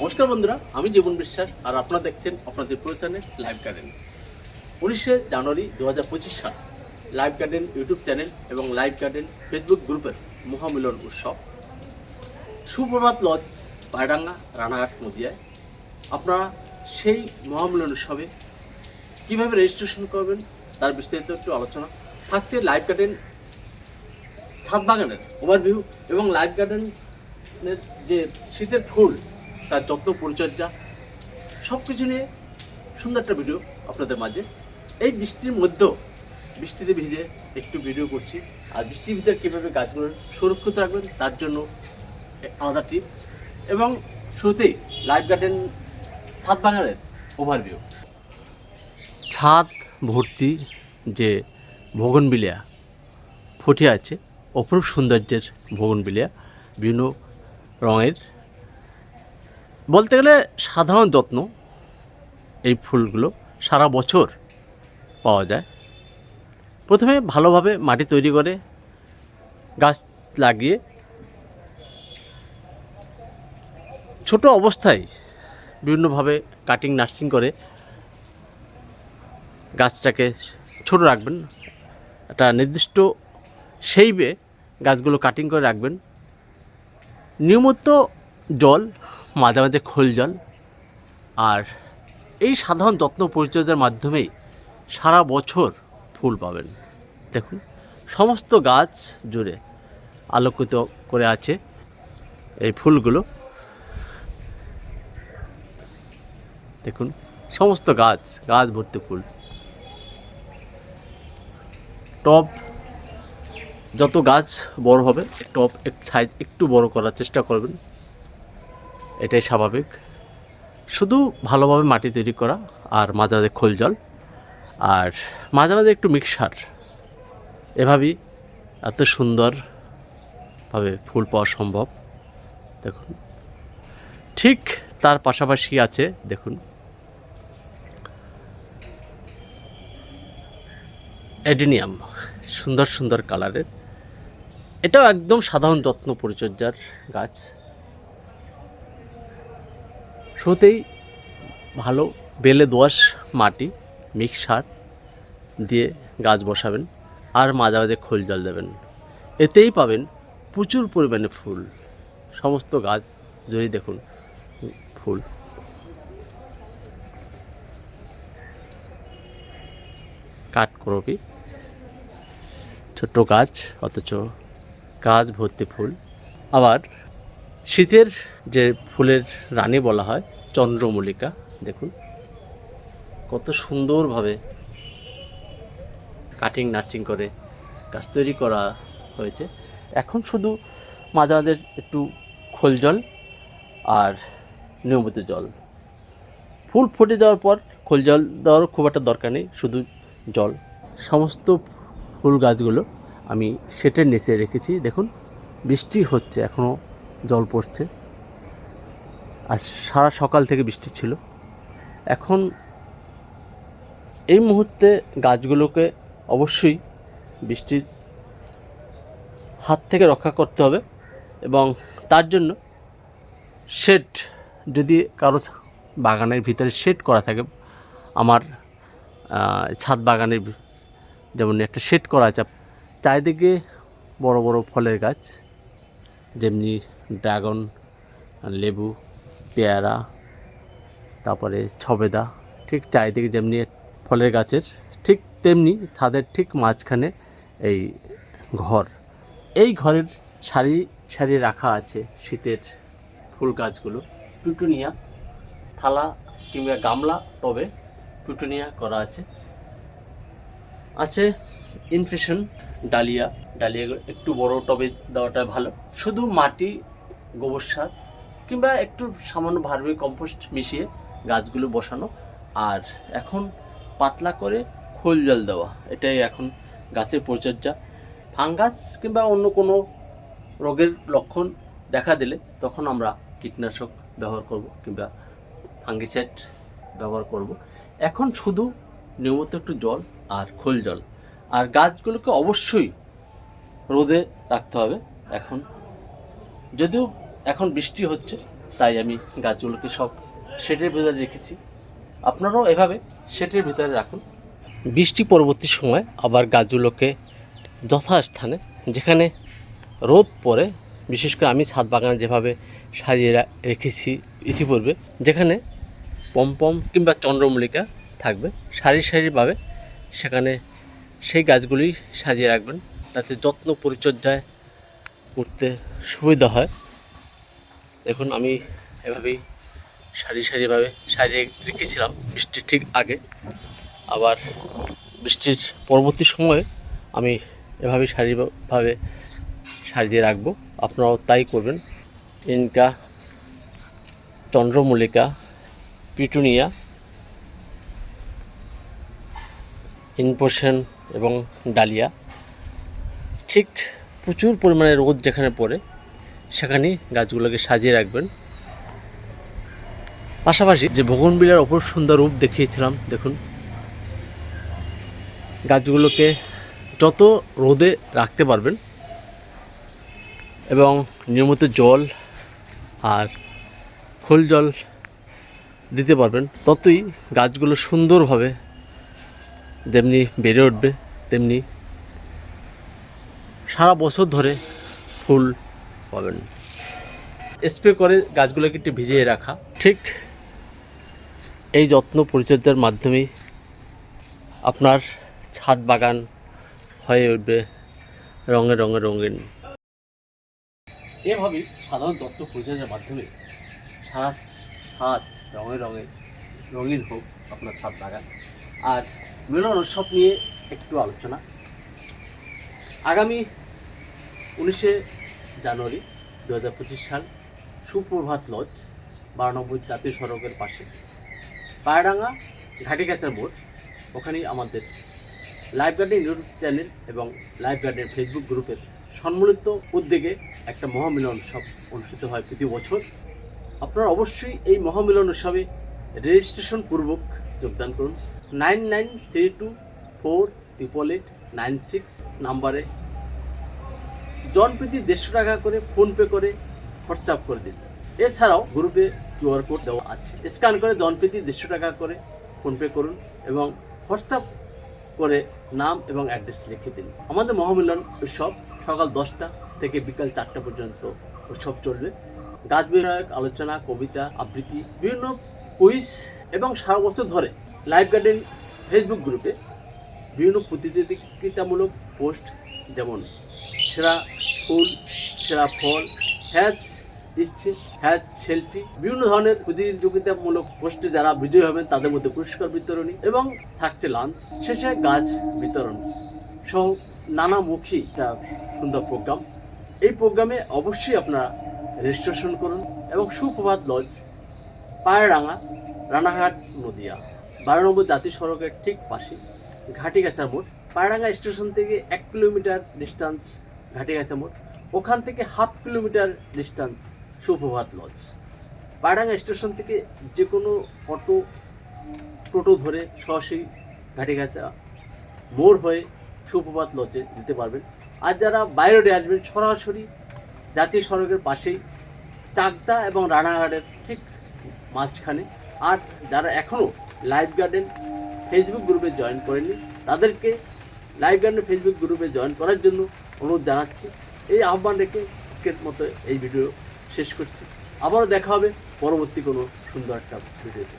নমস্কার বন্ধুরা, আমি জীবন বিশ্বাস আর আপনারা দেখছেন আপনাদের প্রিয় চ্যানেল লাইভ গার্ডেন উনিশে জানুয়ারি দু হাজার পঁচিশ সাল লাইভ গার্ডেন ইউটিউব চ্যানেল এবং লাইভ গার্ডেন ফেসবুক গ্রুপের মহামিলন উৎসব। সুপ্রভাত লজ পায়ডাঙ্গা রানাঘাট, নদিয়ায়। আপনারা সেই মহামিলন উৎসবে কীভাবে রেজিস্ট্রেশন করবেন, তার বিস্তারিত একটু আলোচনা। থাকছে লাইভ গার্ডেন ছাদ বাগানের ওভারভিউ এবং লাইভ গার্ডেনের যে শীতের ফুল তার যত্ন, পরিচর্যা সব কিছু নিয়ে সুন্দর একটা ভিডিও আপনাদের মাঝে। এই বৃষ্টির মধ্যেও বৃষ্টিতে ভিজে একটু ভিডিও করছি। আর বৃষ্টির ভিতরে কীভাবে গাছগুলো সুরক্ষিত রাখবেন, তার জন্য আলাদা টিপস এবং শুরুতেই লাইভ গার্ডেন ছাদ বাগানের ওভারভিউ ছাদ ভর্তি যে ভগনবিলিয়া ফুটে আছে, অপরূপ সৌন্দর্যের ভগনবিলিয়া বিভিন্ন রঙের বলতে গেলে সাধারণ যত্ন এই ফুলগুলো সারা বছর পাওয়া যায়। প্রথমে ভালোভাবে মাটি তৈরি করে গাছ লাগিয়ে ছোট অবস্থায় বিভিন্নভাবে কাটিং নার্সিং করে গাছটাকে ছোট রাখবেন। একটা নির্দিষ্ট সেইবে গাছগুলো কাটিং করে রাখবেন। নিয়মিত জল মাঝে মাঝে খোল জল। আর এই সাধারণ যত্ন পরিচর্যার মাধ্যমেই সারা বছর ফুল পাবেন। দেখুন, সমস্ত গাছ জুড়ে আলোকিত করে আছে এই ফুলগুলো। দেখুন, সমস্ত গাছ গাছ ভর্তি ফুল। টব যত গাছ বড় হবে টব সাইজ একটু বড় করার চেষ্টা করবেন। এটাই স্বাভাবিক। শুধু ভালোভাবে মাটি তৈরি করা আর মাঝে মাঝে খোল জল আর মাঝে মাঝে একটু মিক্সার। এভাবেই এত সুন্দরভাবে ফুল পাওয়া সম্ভব। দেখুন। ঠিক তার পাশাপাশি আছে, দেখুন। অ্যাডেনিয়াম, সুন্দর সুন্দর কালারের। এটাও একদম সাধারণ যত্ন পরিচর্যার গাছ। শুরুতেই ভালো বেলে দোয়াশ মাটি মিক্সার দিয়ে গাছ বসাবেন আর মাঝে মাঝে খোল জল দেবেন। এতেই পাবেন প্রচুর পরিমাণে ফুল। সমস্ত গাছ যদি দেখুন, ফুল। কাঠকরপি ছোট্ট গাছ, অথচ গাছ ভর্তি ফুল। আবার শীতের যে ফুলের রানী বলা হয় চন্দ্রমল্লিকা, দেখুন। কত সুন্দরভাবে কাটিং নার্সিং করে গাছ তৈরি করা হয়েছে। এখন শুধু মাঝে মাঝে একটু খোল জল আর নিয়মিত জল। ফুল ফুটে যাওয়ার পর খোল জল দেওয়ার খুব একটা দরকার নেই, শুধু জল। সমস্ত ফুল গাছগুলো আমি সেটের নিচে রেখেছি। দেখুন, বৃষ্টি হচ্ছে এখনও জল পড়ছে। আর সারা সকাল থেকে বৃষ্টি ছিল। এখন এই মুহূর্তে গাছগুলোকে অবশ্যই বৃষ্টির হাত থেকে রক্ষা করতে হবে এবং তার জন্য শেড যদি কারও বাগানের ভিতরে শেড করা থাকে, আমার ছাদ বাগানের যেমন একটা শেড করা আছে, চারিদিকে বড় বড় ফলের গাছ, যেমনি ড্রাগন, লেবু পেয়ারা, তারপরে ছবেদা, ঠিক চারিদিকে যেমনি ফলের গাছের, ঠিক তেমনি ছাদের ঠিক মাঝখানে এই ঘর। এই ঘরের সারি সারি রাখা আছে শীতের ফুল গাছগুলো। পিটুনিয়া, থালা কিংবা গামলা, টবে পিটুনিয়া করা আছে। আছে ইনফেশন ডালিয়া। ডালিয়া একটু বড়, টবে দেওয়াটা ভালো। শুধু মাটি, গোবর সার কিংবা একটু সামান্য ভার্মি কম্পোস্ট মিশিয়ে গাছগুলো বসানো। আর এখন পাতলা করে খোল জল দেওয়া, এটাই এখন গাছের পরিচর্যা। ফাঙ্গাস কিংবা অন্য কোনো রোগের লক্ষণ দেখা দিলে তখন আমরা কীটনাশক ব্যবহার করব কিংবা ফাঙ্গিসাইড ব্যবহার করব। এখন শুধু নিয়মিত একটু জল আর খোল জল। আর গাছগুলোকে অবশ্যই রোদে রাখতে হবে এখন। যদিও এখন বৃষ্টি হচ্ছে, তাই আমি গাছগুলোকে সব শেডের ভিতরে রেখেছি। আপনারাও এভাবে শেডের ভিতরে রাখুন। বৃষ্টি পরবর্তী সময় আবার গাছগুলোকে যথাস্থানে, যেখানে রোদ পড়ে, বিশেষ করে আমি ছাদ বাগানে যেভাবে সাজিয়ে রেখেছি ইতিপূর্বে, যেখানে পমপম কিংবা চন্দ্রমল্লিকা থাকবে, সারি সারিভাবে সেখানে সেই গাছগুলি সাজিয়ে রাখবেন। তাতে যত্ন পরিচর্যায় করতে সুবিধা হয়। দেখুন, আমি এভাবেই সারি সারিভাবে সাজিয়ে রেখেছিলাম বৃষ্টির ঠিক আগে। আবার বৃষ্টির পরবর্তী সময়ে আমি এভাবেই সারিভাবে সাজিয়ে রাখব। আপনারাও তাই করবেন। ইনকা, চন্দ্রমল্লিকা, পিটুনিয়া ইনপোশন এবং ডালিয়া। ঠিক প্রচুর পরিমাণে রোদ যেখানে পড়ে সেখানেই গাছগুলোকে সাজিয়ে রাখবেন। পাশাপাশি যে বগনবিলার অপর সুন্দর রূপ দেখিয়েছিলাম, দেখুন। গাছগুলোকে যত রোদে রাখতে পারবেন এবং নিয়মিত জল আর খোল জল দিতে পারবেন, ততই গাছগুলো সুন্দরভাবে যেমনি বেড়ে উঠবে, তেমনি সারা বছর ধরে ফুল পাবেন। স্প্রে করে গাছগুলোকে একটু ভিজিয়ে রাখা। ঠিক এই যত্ন পরিচর্যার মাধ্যমে আপনার ছাদ বাগান হয়ে উঠবে রঙে রঙে রঙিন। এভাবেই সাধারণ তত্ত্ব পরিচর্যার মাধ্যমে সারা ছাদ রঙে রঙে রঙিন হোক আপনার ছাদ বাগান। আর মিলন উৎসব নিয়ে একটু আলোচনা। আগামী উনিশে জানুয়ারি দু হাজার পঁচিশ সাল, সুপ্রভাত লজ, বারানব্বই জাতীয় সড়কের পাশে। পায়রাঙ্গা ঘাটিগাছের মোড়, ওখানেই আমাদের লাইফ গার্ডেন ইউটিউব চ্যানেল এবং লাইফ গার্ডেন ফেসবুক গ্রুপের সম্মিলিত উদ্যোগে একটা মহামিলন উৎসব অনুষ্ঠিত হয় প্রতি বছর। আপনারা অবশ্যই এই মহামিলন উৎসবে রেজিস্ট্রেশন পূর্বক যোগদান করুন। Nine nine three two four triple eight nine six নাম্বারে জনপ্রতি দেড়শো টাকা করে ফোনপে করে হোয়াটসঅ্যাপ করে দিন এছাড়াও গ্রুপে কিউআর কোড দেওয়া আছে। স্ক্যান করে জনপ্রতি দেড়শো টাকা করে ফোনপে করুন এবং হোয়াটসঅ্যাপ করে নাম এবং অ্যাড্রেস লিখে দিন। আমাদের মহামিলন উৎসব সকাল দশটা থেকে বিকাল চারটা পর্যন্ত উৎসব চলবে। গাছ বিষয়ক আলোচনা, কবিতা, আবৃত্তি, বিভিন্ন কুইজ এবং সারা বছর ধরে লাইফ গার্ডেন ফেসবুক গ্রুপে বিভিন্ন প্রতিযোগিতামূলক পোস্ট যেমন সেরা ফুল, সেরা ফল হ্যাচ দিচ্ছে হ্যাচ সেলফি, বিভিন্ন ধরনের প্রতিযোগিতামূলক পোস্টে যারা বিজয়ী হবেন তাদের মধ্যে পুরস্কার বিতরণী এবং থাকছে লাঞ্চ শেষে গাছ বিতরণ সহ নানামুখী একটা সুন্দর প্রোগ্রাম এই প্রোগ্রামে অবশ্যই আপনারা রেজিস্ট্রেশন করুন এবং সুপ্রভাত লজ পায়রাঙ্গা রানাঘাট, নদিয়া। বারো নম্বর জাতীয় সড়কের ঠিক পাশে ঘাটিগাছা মোড়। পায়রাঙ্গা স্টেশন থেকে এক কিলোমিটার ডিস্টেন্স ঘাটিগাছা মোড় ওখান থেকে half kilometre distance Suprabhat lodge Payradanga station থেকে যে কোনো অটো টোটো ধরে সরাসরি ঘাটিগাছা মোড় হয়ে সুপ্রভাত লজে দিতে পারবেন। আর যারা বাইরে আসবেন, সরাসরি জাতীয় সড়কের পাশেই চাকদা এবং রানাঘাটের ঠিক মাঝখানে। আর যারা এখনও লাইফ গার্ডেন ফেসবুক গ্রুপে জয়েন করেনি তাদেরকে লাইফ গার্ডেন ফেসবুক গ্রুপে জয়েন করার জন্য অনুরোধ জানাচ্ছি। এই আহ্বান রেখে ক্রিকেট মতো এই ভিডিও শেষ করছি। আবারও দেখা হবে পরবর্তী কোনো সুন্দর একটা ভিডিওতে।